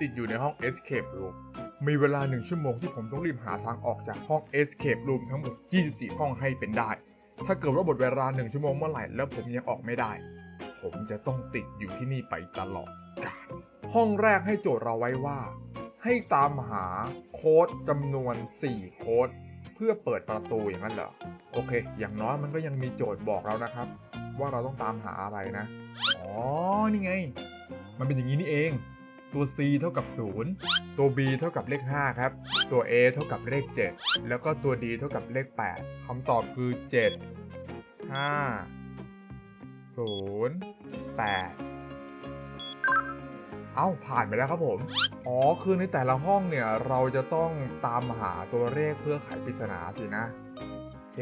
ติดอยู่ในห้อง Escape Room มีเวลาหนึ่งชั่วโมงที่ผมต้องรีบหาทางออกจากห้อง Escape Room ทั้งหมด 24 ห้องให้เป็นได้ ถ้าเกิดว่าหมดเวลาหนึ่งชั่วโมงเมื่อไหร่แล้วผมยังออกไม่ได้ ผมจะต้องติดอยู่ที่นี่ไปตลอดกาลห้องแรกให้โจทย์เราไว้ว่า ให้ตามหาโค้ดจำนวน 4 โค้ดเพื่อเปิดประตูอย่างนั้นเหรอ โอเค อย่างน้อยมันก็ยังมีโจทย์บอกเรานะครับ ว่าเราต้องตามหาอะไรนะ อ๋อ นี่ไง มันเป็นอย่างนี้นี่เอง ตัว C เท่ากับ 0 ตัว B เท่ากับเลข 5 ครับ ตัว A เท่ากับเลข 7 แล้วก็ตัว D เท่ากับเลข 8คำตอบคือ 7 5 0 8 เอ้า ผ่านไปแล้วครับผม อ๋อ คือในแต่ละห้องเนี่ย เราจะต้องตามหาตัวเลขเพื่อไขปริศนาสินะเค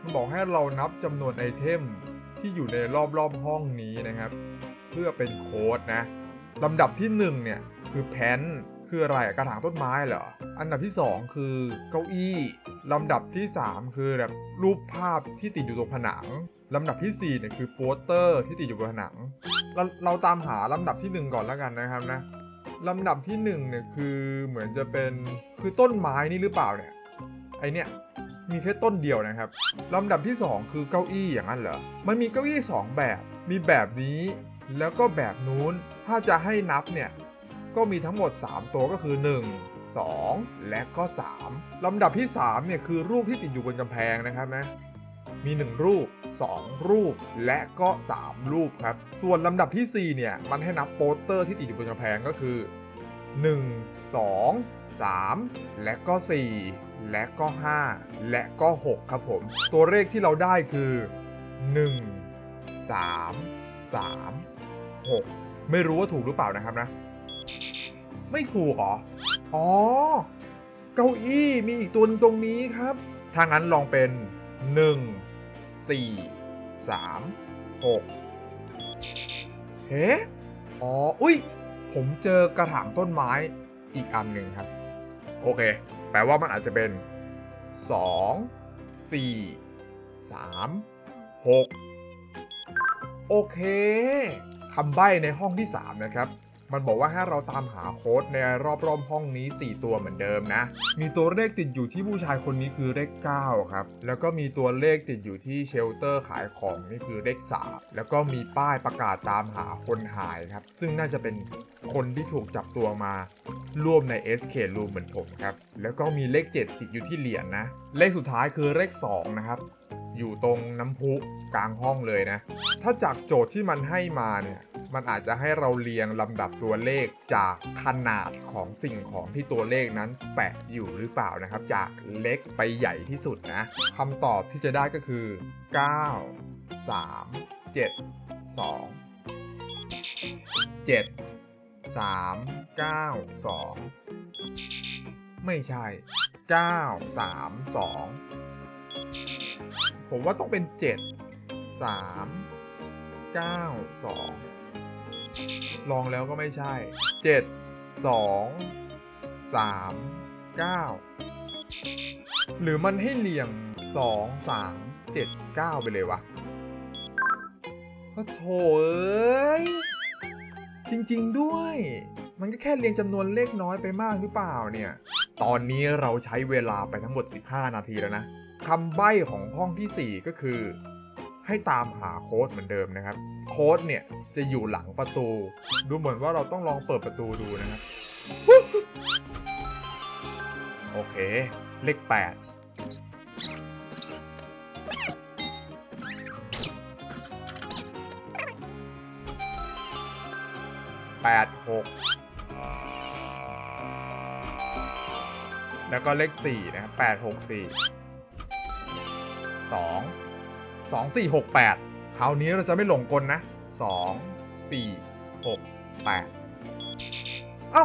มันบอกให้เรานับจำนวนไอเทมที่อยู่ในรอบๆห้องนี้นะครับ เพื่อเป็นโค้ดนะ ลำดับที่1เนี่ยคือแพนคืออะไรกระถางต้นไม้เหรอ อันดับที่ 2 คือเก้าอี้ลำดับที่ 3 คือแบบรูปภาพที่ติดอยู่ตรงผนังลำดับที่4เนี่ยคือโปสเตอร์ที่ติดอยู่บนผนังเราเราตามหาลำดับที่ 1 ก่อนแล้วกันนะครับนะลำดับที่1เนี่ยคือเหมือนจะเป็นคือต้นไม้นี่หรือเปล่าเนี่ยไอเนี่ยมีแค่ต้นเดียวนะครับลำดับที่ 2 คือเก้าอี้อย่างนั้นเหรอมันมีเก้าอี้ 2 แบบ มีแบบนี้แล้วก็แบบนู้น ถ้าจะให้นับเนี่ย ก็มีทั้งหมด 3 ตัวก็คือ 1 2 และก็ 3 ลำดับที่ 3 เนี่ย คือรูปที่ติดอยู่บนกำแพงนะครับนะ มี 1 รูป 2 รูปและก็ 3 รูปครับ ส่วนลำดับที่ 4 เนี่ย มันให้นับโปสเตอร์ที่ติดอยู่บนกำแพงก็คือ 1 2 3 และก็ 4 และก็ 5 และก็ 6 ครับผม ตัวเลขที่เราได้คือ 1 3 3 6 ไม่รู้ว่าถูกหรือเปล่านะครับนะ ไม่ถูกเหรอ อ๋อ เก้าอี้มีอีกตัวหนึงตรงนี้ครับ ถ้างั้นลองเป็น 1 4 3 6เฮ้อ๋อ อุ้ย ผมเจอกระถางต้นไม้อีกอันหนึ่งครับ โอเค แปลว่ามันอาจจะเป็น 2 4 3 6 โอเค คำใบ้ในห้องที่ 3 นะครับ มันบอกว่าให้เราตามหาโค้ดในรอบๆห้องนี้ 4 ตัวเหมือนเดิมนะ มีตัวเลขติดอยู่ที่ผู้ชายคนนี้คือเลข 9 ครับ แล้วก็มีตัวเลขติดอยู่ที่เชลเตอร์ขายของนี่คือเลข 3 แล้วก็มีป้ายประกาศตามหาคนหายครับ ซึ่งน่าจะเป็นคนที่ถูกจับตัวมาร่วมใน SK Room เหมือนผมครับ แล้วก็มีเลข 7 ติดอยู่ที่เหรียญนะเลขสุดท้ายคือเลข 2 นะครับ อยู่ตรงน้ำพุกลางห้องเลยนะ ถ้าจากโจทย์ที่มันให้มาเนี่ย มันอาจจะให้เราเรียงลำดับตัวเลขจากขนาดของสิ่งของที่ตัวเลขนั้นแปะอยู่หรือเปล่านะครับ จากเล็กไปใหญ่ที่สุดนะคำตอบที่จะได้ก็คือ 9 3 7 2 7 3 9 2 ไม่ใช่ 9 3 2 ผมว่าต้องเป็น 7 3 9 2 ลองแล้วก็ไม่ใช่ 7 2 3 9 หรือมันให้เหลี่ยม 2 3 7 9 ไปเลยวะโอ้โถเอ้ย จริง ๆ ด้วย มันก็แค่เรียงจำนวนเลขน้อยไปมากหรือเปล่าเนี่ย ตอนนี้เราใช้เวลาไปทั้งหมด 15 นาทีแล้วนะ คำใบ้ของห้องที่ 4 ก็คือ ให้ตามหาโค้ดเหมือนเดิมนะครับ โค้ดเนี่ยจะอยู่หลังประตู ดูเหมือนว่าเราต้องลองเปิดประตูดูนะครับ โอเค เลข 8 8 6 แล้วก็เลข 4 นะครับ8 6 4 2 2 4 6 8 คราวนี้เราจะไม่หลงกลนะ 2 4 6 8 เอ้า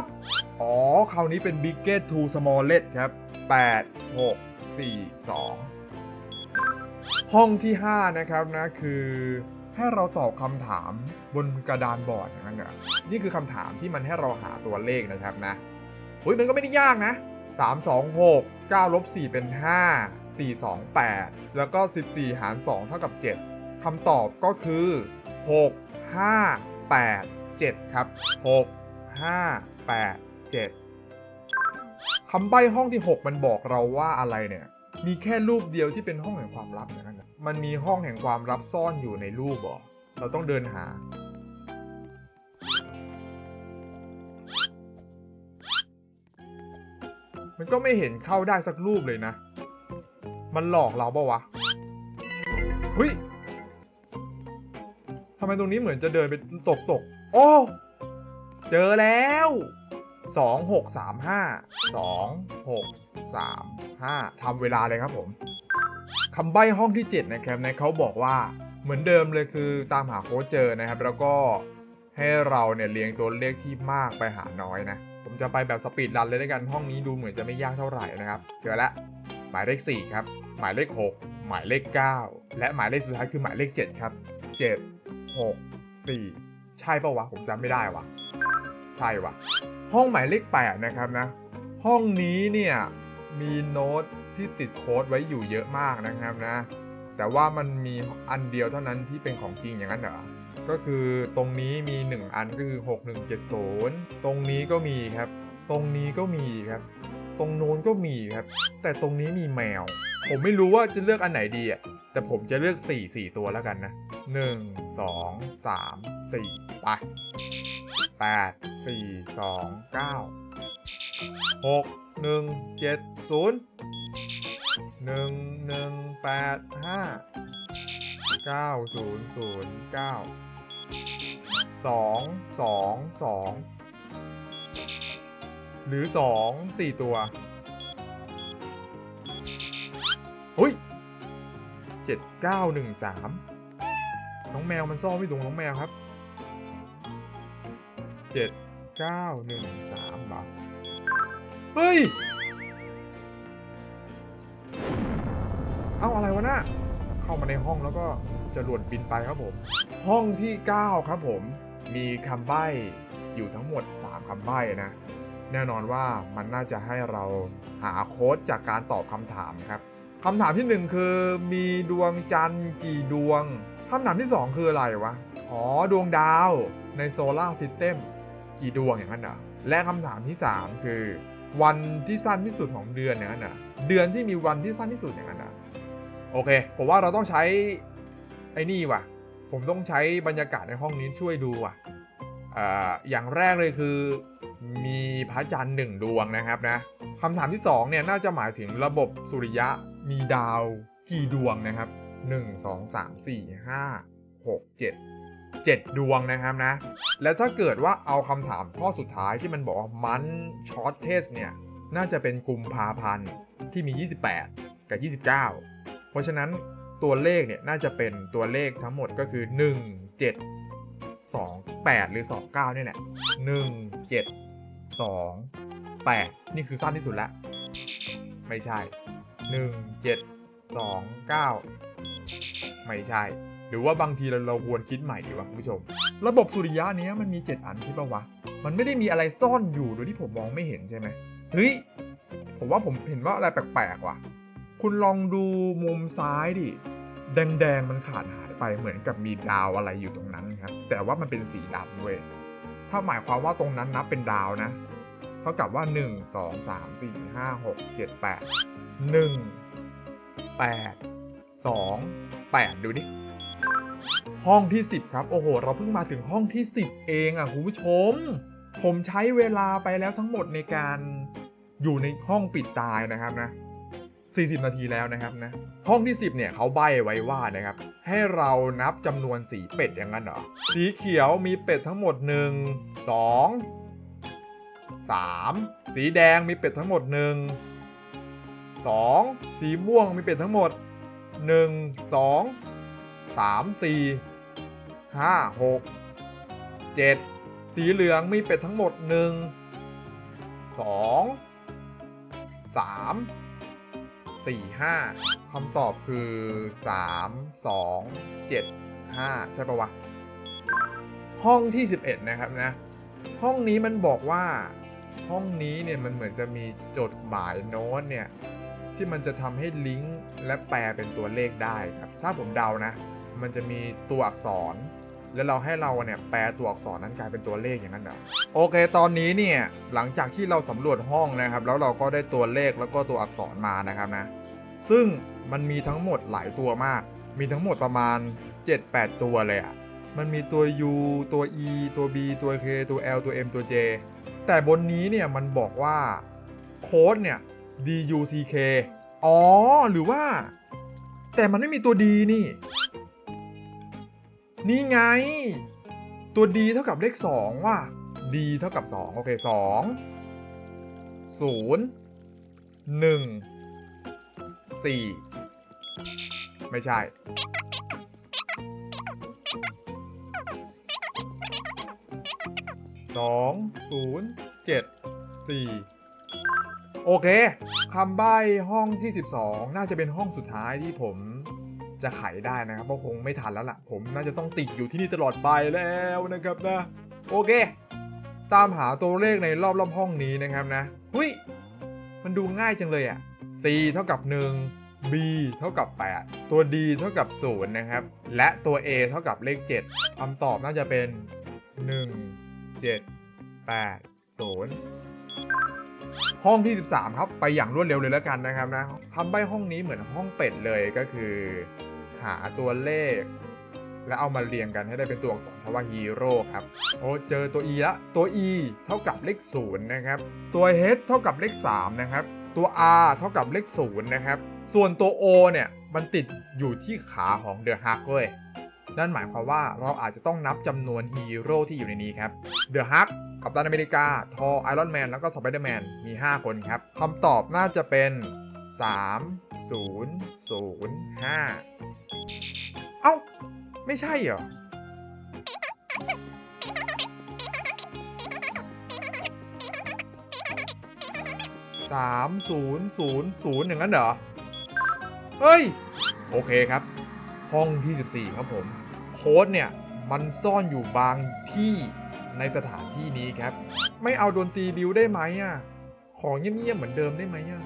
อ๋อ คราวนี้เป็น biggest to smallest ครับ 8 6 4 2 ห้องที่ 5 นะครับนะ คือให้เราตอบคำถามบนกระดานบอร์ดอย่างนั้นเหรอนี่คือคำถามที่มันให้เราหาตัวเลขนะครับนะอุ้ยมันก็ไม่ได้ยากนะ 3 2 6 9ลบ4เป็น 5 4 2 8 แล้วก็ 14 หาร 2 เท่ากับ 7คำตอบก็คือ 6 5 8 7 ครับ 6 5 8 7คำใบ้ห้องที่ 6 มันบอกเราว่าอะไรเนี่ย มีแค่รูปเดียวที่เป็นห้องแห่งความลับอย่างนั้นนะมันมีห้องแห่งความลับซ่อนอยู่ในรูปเหรอเราต้องเดินหามันก็ไม่เห็นเข้าได้สักรูปเลยนะ มันหลอกเราปะวะเฮ้ยทำไมตรงนี้เหมือนจะเดินไปตกตก โอ้ เจอแล้วสองหกสามห้าสองหกสามห้าทำเวลาเลยครับผมคำใบ้ห้องที่ 7 นะครับในเขาบอกว่าเหมือนเดิมเลยคือตามหาโค้ดเจอนะครับ แล้วก็ให้เราเนี่ยเรียงตัวเลขที่มากไปหาน้อยนะ ผมจะไปแบบสปีดรันเลยด้วยกันห้องนี้ดูเหมือนจะไม่ยากเท่าไหร่นะครับ เจอแล้วหมายเลข4ครับ หมายเลข 6 หมายเลข 9 และหมายเลขสุดท้ายคือหมายเลข 7 ครับ 7 6 4 ใช่ปะวะ ผมจำไม่ได้วะใช่วะห้องหมายเลข 8 นะครับนะ ห้องนี้เนี่ยมีโน้ตที่ติดโค้ดไว้อยู่เยอะมากนะครับนะ แต่ว่ามันมีอันเดียวเท่านั้นที่เป็นของจริงอย่างนั้นเหรอก็คือตรงนี้มี 1 อันก็คือ 6170 ตรงนี้ก็มีครับ ตรงนี้ก็มีครับ ตรงโน้นก็มีครับ แต่ตรงนี้มีแมว ผมไม่รู้ว่าจะเลือกอันไหนดีอะแต่ผมจะเลือก 4 4 ตัวแล้วกันนะ 1 2 3 4 ไป 8 4 2 9 6 1 7 0 1 1 8 5 9 0 0 9สองสองสอง หรือสองสี่ตัวหุ้ยเจ็ดเก้าหนึ่งสามน้องแมวมันซ่อนไว้ตรงน้องแมวครับเจ็ดเก้าหนึ่งสามบาเฮ้ย เอาอะไรวะน่ะเข้ามาในห้องแล้วก็จะหลวนบินไปครับผม ห้องที่ 9 ครับผม มีคำใบ้อยู่ทั้งหมด 3คำใบ้นะ แน่นอนว่ามันน่าจะให้เราหาโค้ดจากการตอบคำถามครับคำถามที่ 1 คือมีดวงจันทร์กี่ดวงคำถามที่ 2 คืออะไรวะ อ๋อ ดวงดาวในโซลาร์ซิสเต็มกี่ดวงอย่างนั้นเหรอและคำถามที่ 3 คือ วันที่สั้นที่สุดของเดือนอย่างนั้นเหรอเดือนที่มีวันที่สั้นที่สุดอย่างนั้นเหรอโอเค ผมว่าเราต้องใช้ไอ้นี่ว่ะ ผมต้องใช้บรรยากาศในห้องนี้ช่วยดูอะออย่างแรกเลยคือ มีพระจันทร์หนึ่งดวงนะครับนะคำถามที่2เนี่ยน่าจะหมายถึงระบบสุริยะมีดาวกี่ดวงนะครับ 1 2 3 4 5 6 7 7 ดวงนะครับนะ แล้วถ้าเกิดว่าเอาคำถามข้อสุดท้ายที่มันบอกว่ามันช็อตเทสเนี่ยน่าจะเป็นกุมภาพันธ์ที่มี 28 กับ 29 เพราะฉะนั้นตัวเลขเนี่ยน่าจะเป็นตัวเลขทั้งหมดก็คือ 1 7 2 8 หรือ 29นี่ยแหละ1 7 2 8 นี่คือสั้นที่สุดแล้วไม่ใช่ 1 7 2 9 ไม่ใช่ หรือว่าบางทีเราเราควรคิดใหม่ดีวะคุณผู้ชม ระบบสุริยะนี้มันมี 7 อันที่ปะวะ มันไม่ได้มีอะไรซ่อนอยู่โดยที่ผมมองไม่เห็นใช่ไหมเฮ้ย ผมว่าผมเห็นว่าอะไรแปลกๆว่ะ คุณลองดูมุมซ้ายดิแดงๆ มันขาดหายไปเหมือนกับมีดาวอะไรอยู่ตรงนั้นครับ แต่ว่ามันเป็นสีดำเว้ย ถ้าหมายความว่าตรงนั้นนับเป็นดาวนะ เท่ากับว่า 1 2 3 4 5 6 7 8 1 8 2 8 ดูดิ ห้องที่ 10 ครับ โอ้โห เราเพิ่งมาถึงห้องที่ 10 เองอะคุณผู้ชม ผมใช้เวลาไปแล้วทั้งหมดในการอยู่ในห้องปิดตายนะครับนะ 40 นาทีแล้วนะครับนะห้องที่ 10เนี่ยเขาใบ้ไว้ว่านะครับให้เรานับจำนวนสีเป็ดอย่างนั้นเหรอสีเขียวมีเป็ดทั้งหมด 1 2 3 สีแดงมีเป็ดทั้งหมด 1 2 สีม่วงมีเป็ดทั้งหมด 1 2 3 4 5 6 7 สีเหลืองมีเป็ดทั้งหมด 1 2 3 4 5คำตอบคือ 3 2 7 5 ใช่ปะวะ ห้องที่ 11 นะครับนะ ห้องนี้มันบอกว่าห้องนี้เนี่ยมันเหมือนจะมีจดหมายโน้ตเนี่ย ที่มันจะทำให้ลิงก์และแปลเป็นตัวเลขได้ครับ ถ้าผมเดานะ มันจะมีตัวอักษร แล้วเราให้เราเนี่ยแปลตัวอักษรนั้นกลายเป็นตัวเลขอย่างนั้นเหรอโอเค ตอนนี้เนี่ยหลังจากที่เราสำรวจห้องนะครับ แล้วเราก็ได้ตัวเลขแล้วก็ตัวอักษรมานะครับนะ ซึ่งมันมีทั้งหมดหลายตัวมาก มีทั้งหมดประมาณ 7-8 ตัวเลยอะ่ะมันมีตัว U ตัว E ตัว B ตัว K ตัว L ตัว M ตัว J แต่บนนี้เนี่ยมันบอกว่าโค้ดเนี่ย D U C K อ๋อ หรือว่า แต่มันไม่มีตัว D นี่ นี่ไง ตัว D เท่ากับเลข 2 ว่ะ D เท่ากับ 2 โอเค 2 0 1 4 ไม่ใช่ สองศูนย์เจ็ดสี่โอเคคำใบ้ห้องที่ 12 น่าจะเป็นห้องสุดท้ายที่ผม จะไขได้นะครับเพราะคงไม่ทันแล้วล่ะ ผมน่าจะต้องติดอยู่ที่นี่ตลอดไปแล้วนะครับนะ โอเค ตามหาตัวเลขในรอบรอบห้องนี้นะครับนะหุยมันดูง่ายจังเลยอะ C เท่ากับ 1 B เท่ากับ 8 ตัว D เท่ากับ 0 นะครับ และตัว A เท่ากับเลข 7คำตอบน่าจะเป็น 1 7 8 0ห้องที่ 13 ครับ ไปอย่างรวดเร็วเลยแล้วกันนะครับนะคำใบ้ห้องนี้เหมือนห้องเป็ดเลยก็คือ หาตัวเลข แล้วเอามาเรียงกันให้ได้เป็นตัวอักษรคำว่าฮีโร่ครับ โอ้เจอตัว E ละ ตัว E เท่ากับเลข0นะครับ ตัว H เท่ากับเลข3นะครับ ตัว R เท่ากับเลข0นะครับ ส่วนตัว O เนี่ยมันติดอยู่ที่ขาของเดอะฮักเว้ย นั่นหมายความว่าเราอาจจะต้องนับจำนวนฮีโร่ที่อยู่ในนี้ครับ เดอะฮักกัปตันอเมริกา ทอไอรอนแมน แล้วก็สไปเดอร์แมน มี 5 คนครับ คำตอบน่าจะเป็น 3 0 0 5เอ้า ไม่ใช่เหรอ สามศูนย์ศูนย์ศูนย์อย่างนั้นเหรอ เฮ้ย โอเคครับ ห้องที่ 14 ครับผม โค้ดเนี่ย มันซ่อนอยู่บางที่ในสถานที่นี้ครับ ไม่เอาดนตรีบิวได้ไหมอะ ของเงียบๆเหมือนเดิมได้ไหมอะ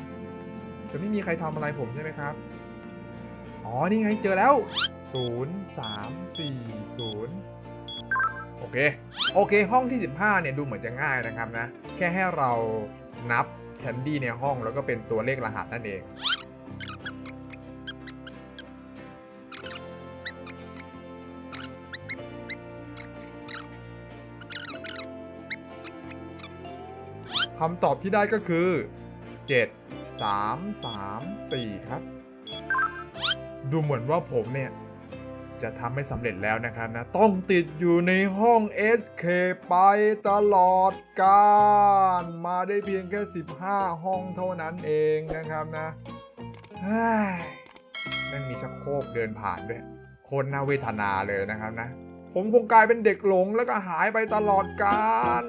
จะไม่มีใครทำอะไรผมใช่ไหมครับ อ๋อ นี่ไงเจอแล้ว 0 3 4 0 โอเค โอเค ห้องที่ 15 เนี่ย ดูเหมือนจะง่ายนะครับนะ แค่ให้เรานับแคนดี้ในห้องแล้วก็เป็นตัวเลขรหัสนั่นเอง คำตอบที่ได้ก็คือ 7 3 3 4 ครับ ดูเหมือนว่าผมเนี่ย จะทำไม่สำเร็จแล้วนะครับนะ ต้องติดอยู่ในห้อง SK ไปตลอดกาลมาได้เพียงแค่ 15 ห้องเท่านั้นเองนะครับนะเฮ้ยแม่งมีชักโครกเดินผ่านด้วยโคนน่าเวทนาเลยนะครับนะ ผมคงกลายเป็นเด็กหลงแล้วก็หายไปตลอดกาล